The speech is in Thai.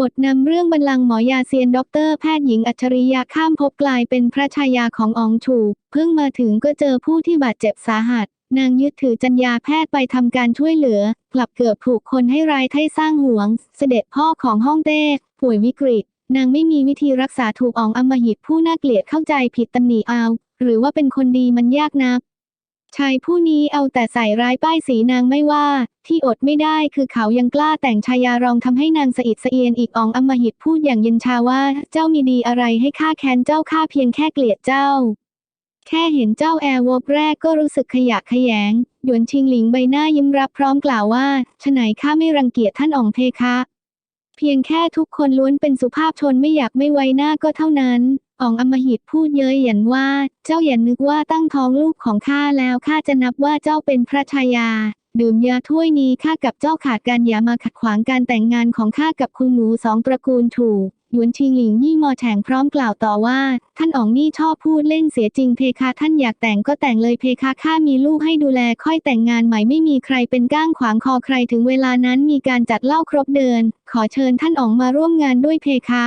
บทนำเรื่องบัลลังก์หมอยาเซียนด็อกเตอร์แพทย์หญิงอัจฉริยะข้ามภพกลายเป็นพระชายาของอองถูเพิ่งมาถึงก็เจอผู้ที่บาดเจ็บสาหัส นางยึดถือจัญญาแพทย์ไปทำการช่วยเหลือ กลับเกือบถูกคนให้ร้ายไถ่สร้างห่วง เสด็จพ่อของฮ่องเต้ ป่วยวิกฤต นางไม่มีวิธีรักษาถูกอองอมหิตผู้น่าเกลียดเข้าใจผิดตำหนิเอา หรือว่าเป็นคนดีมันยากนัก ชายผู้นี้เอาแต่ใส่ร้ายป้ายสีนางไม่ว่า ที่อดไม่ได้คือเขายังกล้าแต่งชายารองทำให้นางสะอิดสะเอียนอีกอองอำมหิตพูดอย่างเย็นชาว่า เจ้ามีดีอะไรให้ข้าแค้นเจ้าข้าเพียงแค่เกลียดเจ้า แค่เห็นเจ้าแอร์วบแรกก็รู้สึกขยะแขยง หยวนชิงหลิงใบหน้ายิ้มรับพร้อมกล่าวว่าฉไหนข้าไม่รังเกียจท่านอองเพคะ เพียงแค่ทุกคนล้วนเป็นสุภาพชนไม่อยากไม่ไว้หน้าก็เท่านั้น อ๋องอมหิตพูดเย้ยหยันว่า เจ้าอย่านึกว่าตั้งท้องลูกของข้าแล้วข้าจะนับว่าเจ้าเป็นพระชายา ดื่มยาถ้วยนี้ข้ากับเจ้าขาดกันอย่ามาขัดขวางการแต่งงานของข้ากับคุณหนูสองตระกูลถูกหยวนชิงหลิงยี่มอแฉงพร้อมกล่าวต่อว่า ท่านอ๋องนี่ชอบพูดเล่นเสียจริงเพคะท่านอยากแต่งก็แต่งเลยเพคะข้ามีลูกให้ดูแลค่อยแต่งงานใหม่ไม่มีใครเป็นก้างขวางคอใครถึงเวลานั้นมีการจัดเล่าครบเดือน ขอเชิญท่านอ๋องมาร่วมงานด้วยเพคะ